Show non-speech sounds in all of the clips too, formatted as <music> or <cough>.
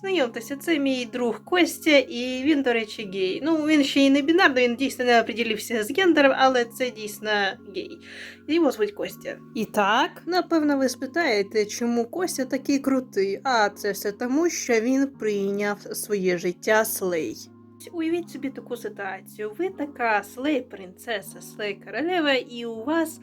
Знайомтеся, це мій друг Костя, і він, до речі, гей. Ну, він ще й не бінарний, він дійсно не определився з гендером, але це дійсно гей. Його звуть Костя. І так, напевно, ви спитаєте, чому Костя такий крутий. А це все тому, що він прийняв своє життя слей. Уявіть собі таку ситуацію. Ви така слей принцеса, слей королева, і у вас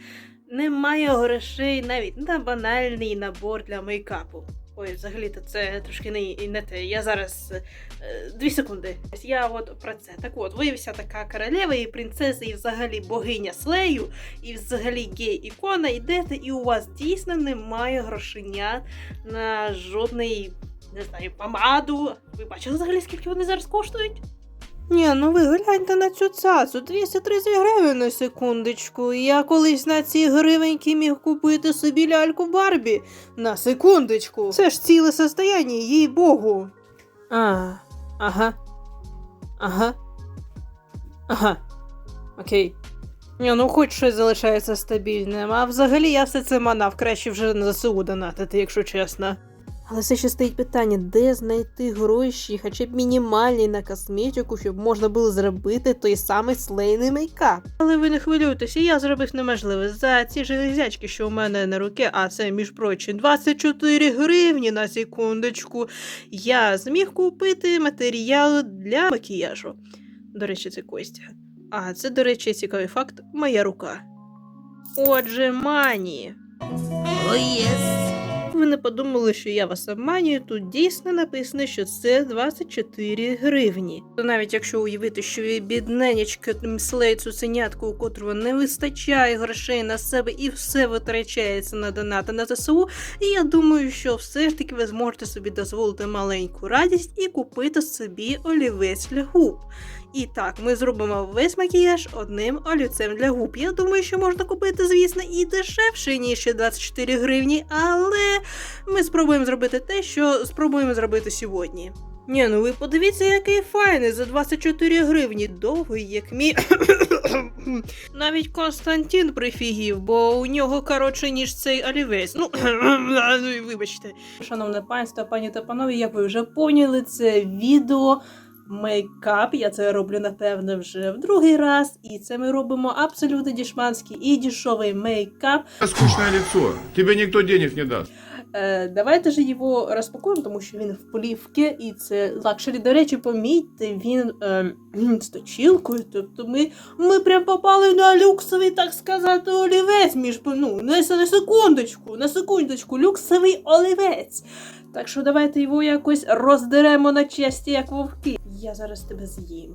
немає грошей навіть на банальний набор для мейкапу. Ой, взагалі-то це трошки не, не те. Я зараз е, дві секунди. Я от про це. Так от, виявився така королева і принцеса, і взагалі богиня Слею, і взагалі гей-ікона, йдете, і у вас дійсно немає грошення на жодний, не знаю, помаду. Ви бачили взагалі, скільки вони зараз коштують? Ні, ну ви гляньте на цю цацу, 230 гривень на секундочку. Я колись на ці гривеньки міг купити собі ляльку Барбі. На секундочку. Це ж ціле состояння, їй богу. А, ага. Ага. Ага. Окей. Ні, ну хоч щось залишається стабільним, а взагалі я все це манав, краще вже на ЗСУ донатити, якщо чесно. Але все ще стоїть питання, де знайти гроші, хоча б мінімальні на косметику, щоб можна було зробити той самий слейний мейкап. Але ви не хвилюйтеся, я зробив неможливе. За ці железячки, що у мене на руки, а це між прочим 24 гривні на секундочку. Я зміг купити матеріал для макіяжу. До речі, це Костя. А це, до речі, цікавий факт моя рука. Отже, мані. О, єс. Ви не подумали, що я вас обманюю, тут дійсно написано, що це 24 гривні. То навіть якщо уявити, що ви бідненечка слей цуценятку, у котрого не вистачає грошей на себе і все витрачається на донати на ЗСУ, і я думаю, що все ж таки ви зможете собі дозволити маленьку радість і купити собі олівець для губ. І так, ми зробимо весь макіяж одним олівцем для губ. Я думаю, що можна купити, звісно, і дешевше, ніж ще 24 гривні, але ми спробуємо зробити те, що спробуємо зробити сьогодні. Ні, ну ви подивіться, який файний за 24 гривні, довгий, як мій. <coughs> Навіть Константин прифігів, бо у нього коротше, ніж цей олівець. Ну, <coughs> ну, вибачте. Шановне панство, пані та панове, як ви вже поняли, це відео мейкап. Я це роблю, напевно, вже в другий раз. І це ми робимо абсолютно дішманський і дешевий мейкап. Скучное лицо. Тебе никто денег не даст. Е, давайте ж його розпакуємо, тому що він в плівки, і це лакшері. До речі, помітьте, він е, <clears throat> з точілкою. Тобто ми, ми прям попали на люксовий, так сказати, олівець. Між ну, на, на секундочку, на секундочку, люксовий олівець. Так що давайте його якось роздеремо на часті, як вовки. Я зараз тебе з'їм.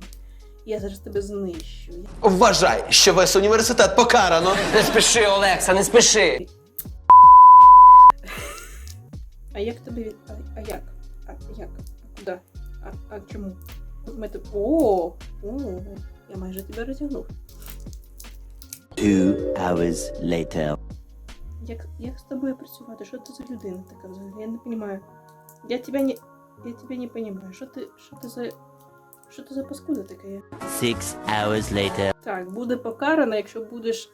Я зараз тебе знищу. Вважай, що весь університет покарано. Не спіши, Олекса, не спіши. А як тобі від. А, а як? А як? А куди? А, а чому? Ми тут. О, о, я майже тебе розтягнув. Two hours later. Як, як з тобою працювати? Що ти за людина така взагалі? Я не розумію. Я тебе не. Я тебе не розумію. Що ти. Що ти за. Що ти за паскуда така є? Six hours later. Так, буде покарана, якщо будеш.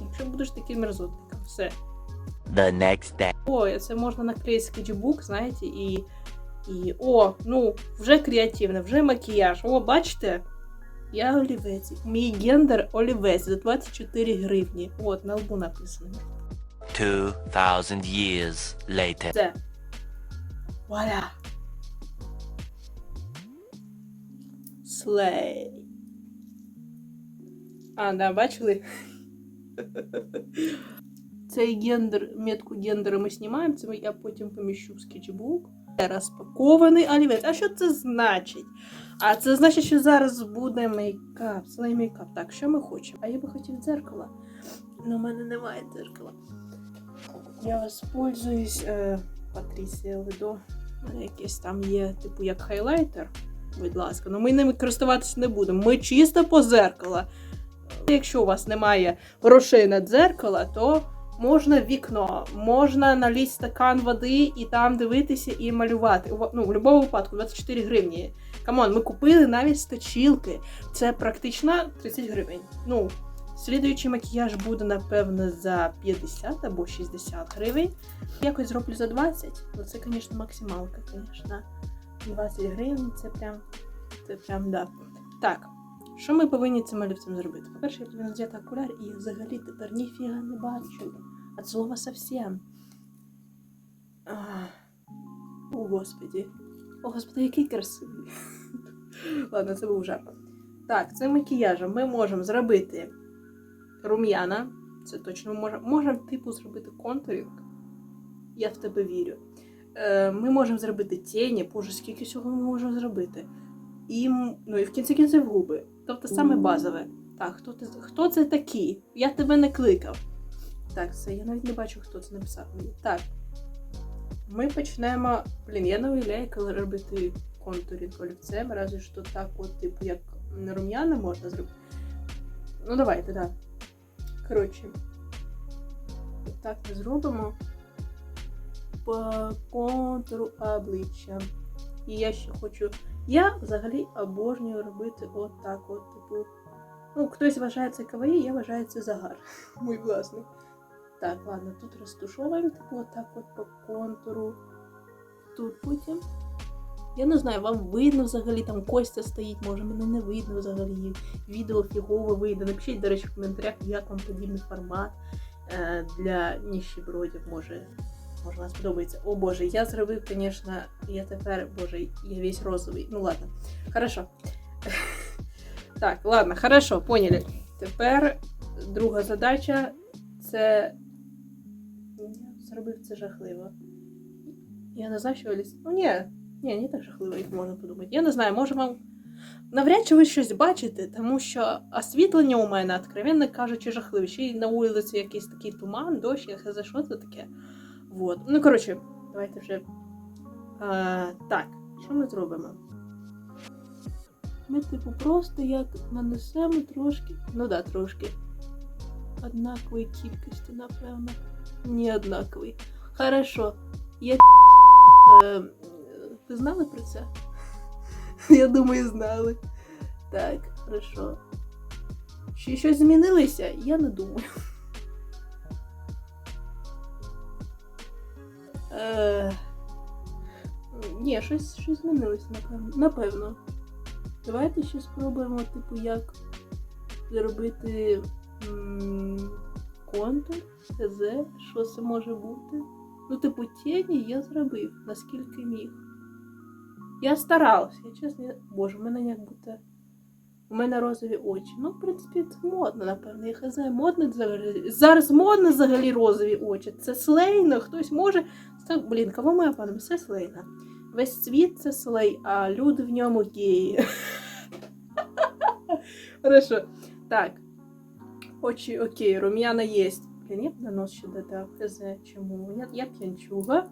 Якщо будеш таким мерзотником. Все. The next day. Ой, це можна наклеїти скетчбук, знаєте, і. І. О, ну, вже креативно, вже макіяж. О, бачите? Я олівець. Мій гендер олівець за 24 гривні. От, на лбу написано. Two thousand years later. Це. Вуаля. Слей. А, да, бачили? <laughs> Цей гендер, метку гендера ми знімаємо, це я потім поміщу в скетчбук. Розпакований олівець. А що це значить? А це значить, що зараз буде мейкап, слей мейкап. Так, що ми хочемо? А я би хотів дзеркало. Но в мене немає дзеркала. Я воспользуюсь е, Патрісія Ледо. Якесь там є, типу, як хайлайтер. Будь ласка, ну ми ними користуватися не будемо. Ми чисто по зеркала. Якщо у вас немає грошей на дзеркало, то можна вікно, можна налізти стакан води і там дивитися і малювати. Ну, в будь-якому випадку 24 гривні. Камон, ми купили навіть сточілки. Це практично 30 гривень. Ну, слідуючий макіяж буде, напевно, за 50 або 60 гривень. Якось зроблю за 20. Ну, це, звісно, максималка, звісно. 20 гривень це прям. Це прям да. Так. Що ми повинні цим олівцем зробити? По-перше, я повинна взяти окуляр і я взагалі тепер ніфіга не бачу. От слова совсем. Ах. О, господі. О, господи, який красивий. <laughs> Ладно, це був жарт. Так, цим макіяжем ми можемо зробити рум'яна. Це точно ми можемо. Можемо, типу, зробити контурінг. Я в тебе вірю. Е, ми можемо зробити тіні, боже, скільки всього ми можемо зробити. І, ну, і в кінці кінців губи. Тобто саме базове. Так, хто, ти, хто це такі? Я тебе не кликав. Так, все, я навіть не бачу, хто це написав мені. Так. Ми почнемо. Блін, я не уявляю, коли робити контурінг олівцем, разве що так, от, типу, як на рум'яна можна зробити. Ну, давайте, так. Да. Коротше. Так ми зробимо по контуру обличчя. І я ще хочу. Я взагалі обожнюю робити отак, от, типу. Ну, хтось вважає це каваї, я вважаю це загар. <laughs> Мій власний. Так, ладно, тут розтушовуємо, типу, отак от по контуру. Тут потім. Я не знаю, вам видно взагалі там Костя стоїть, може мене не видно взагалі. Відео фігово вийде. Напишіть, до речі, в коментарях, як вам подібний формат е, для ніщебродів, може. Може, вам сподобається. О боже, я зробив, звісно, я тепер, боже, я весь розовий. Ну ладно. Хорошо. <laughs> Так, ладно, хорошо, поняли. Тепер друга задача це. Я зробив це жахливо. Я не знаю, що Аліс. Ну ні, ні, не так жахливо, як можна подумати. Я не знаю, може вам. Навряд чи ви щось бачите, тому що освітлення у мене, откровенно кажучи, жахливе. Ще й на вулиці якийсь такий туман, дощ, я за що це таке. Вот. Ну, коротше, давайте вже. А, так, що ми зробимо? Ми, типу, просто як нанесемо трошки. Ну да, трошки. Однакової кількості, напевно. Не однаковий. Хорошо. Я. Е, ви знали про це? <laughs> Я думаю, знали. Так, хорошо. Чи щось змінилося? Я не думаю. Е, ні, щось, щось змінилося, напевно. Напевно. Давайте ще спробуємо, типу, як зробити контур, ТЗ, що це може бути. Ну, типу, тіні я зробив, наскільки міг. Я старався, я чесно, боже, у мене як будто. У мене розові очі. Ну, в принципі, це модно, напевно. Я хазаю, модно взагалі. Зараз модно взагалі розові очі. Це слейно, хтось може. Це, блін, кого моя паном? Все слейно. Весь світ це слей, а люди в ньому геї. <laughs> Хорошо. Так. Очі, окей, рум'яна є. Блін, я б на нос ще додав. Хз, чому? Я, я п'янчуга.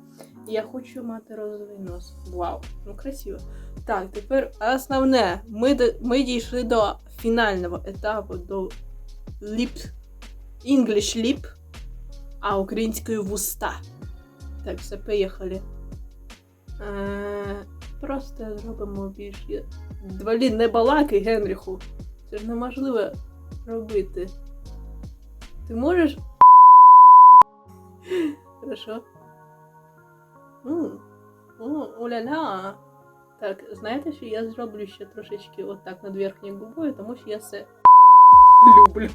І я хочу мати розовий нос. Вау, ну красиво. Так, тепер основне. Ми, ми дійшли до фінального етапу, до lip, English lip, а українською вуста. Так, все, поїхали. Е, просто зробимо більш. я- Блін, не балакай, Генріху. Це ж неможливо робити. Ти можеш. Хорошо. М, О, оля-ля. Так, знаєте, що я зроблю ще трошечки отак над верхньою губою, тому що я це люблю.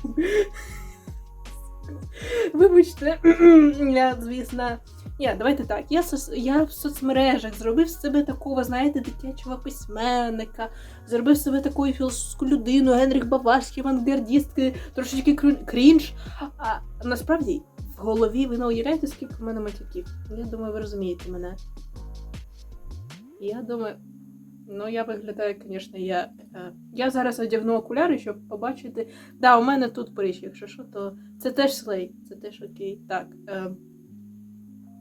Вибачте, <clears throat> я, звісно. Ні, давайте так. Я, я в соцмережах зробив з себе такого, знаєте, дитячого письменника, зробив себе таку філософську людину, Генріх Баварський, авангардістки, трошечки крин- крінж. А насправді в голові ви не уявляєте, скільки в мене матюків. Я думаю, ви розумієте мене. Я думаю. Ну, я виглядаю, звісно, я. е, Я зараз одягну окуляри, щоб побачити. Да, у мене тут поріч, якщо що, то це теж слей, це теж окей. Так. Е,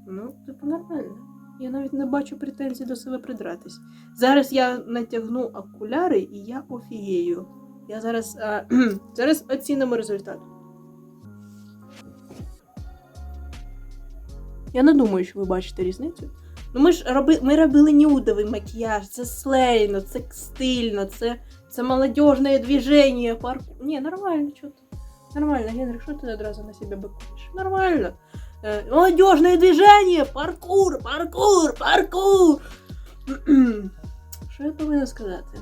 ну, типу, нормально. Я навіть не бачу претензій до себе придратись. Зараз я натягну окуляри і я офігею. Я зараз. Е, <clears throat> зараз оцінимо результат. Я не думаю, що ви бачите різницю. Ну ми ж роби, ми робили нюдовий макіяж, це слейно, це стильно, це, це молодіжне движення, парку. Ні, нормально, ти? Нормально, Генрих, що ти одразу на себе бикуєш? Нормально. Е, молодіжне движення, паркур, паркур, паркур. <clears throat> Що я повинна сказати?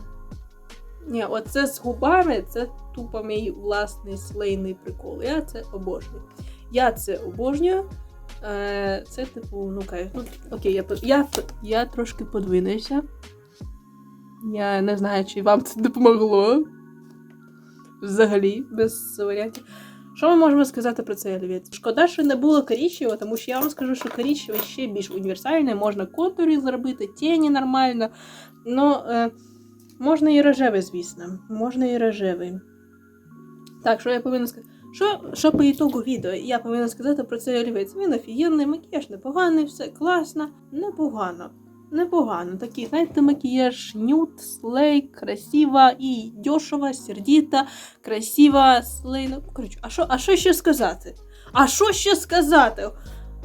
Ні, оце з губами це тупо мій власний слейний прикол. Я це обожнюю. Я це обожнюю. Е, це типу, ну кайф. Ну, окей, я, я, я трошки подвинуся. Я не знаю, чи вам це допомогло. Взагалі, без варіантів. Що ми можемо сказати про цей олівець? Шкода, що не було коричневого, тому що я вам скажу, що коричневий ще більш універсальний, можна контури зробити, тіні нормально. Ну, е, можна і рожевий, звісно. Можна і рожевий. Так, що я повинна сказати? Що, що по ітогу відео я повинна сказати про цей олівець? Він офігенний, макіяж непоганий, все класно, непогано. Непогано. Такий, знаєте, макіяж нюд, слей, красиво і дешево, сердито, красиво, слей. Ну, коротше, а що, а що ще сказати? А що ще сказати?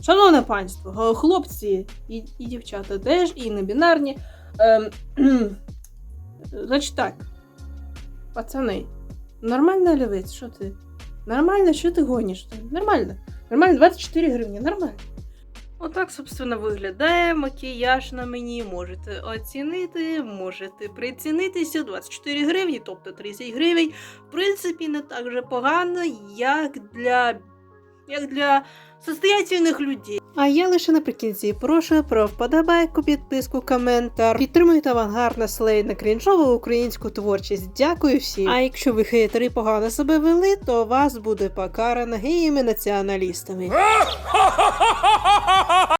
Шановне панство, хлопці і, і дівчата теж, і небінарні. Ем, значить так, пацани, нормальний олівець, що ти? Нормально, що ти гониш? Нормально. Нормально, 24 гривні, нормально. Отак, собственно, виглядає макіяж на мені. Можете оцінити, можете прицінитися. 24 гривні, тобто 30 гривень. В принципі, не так же погано, як для, як для состоятельних людей. А я лише наприкінці прошу про вподобайку, підписку, коментар. Підтримуйте авангардне слейне крінжову українську творчість. Дякую всім. А якщо ви хейтери погано себе вели, то вас буде покарано геями націоналістами.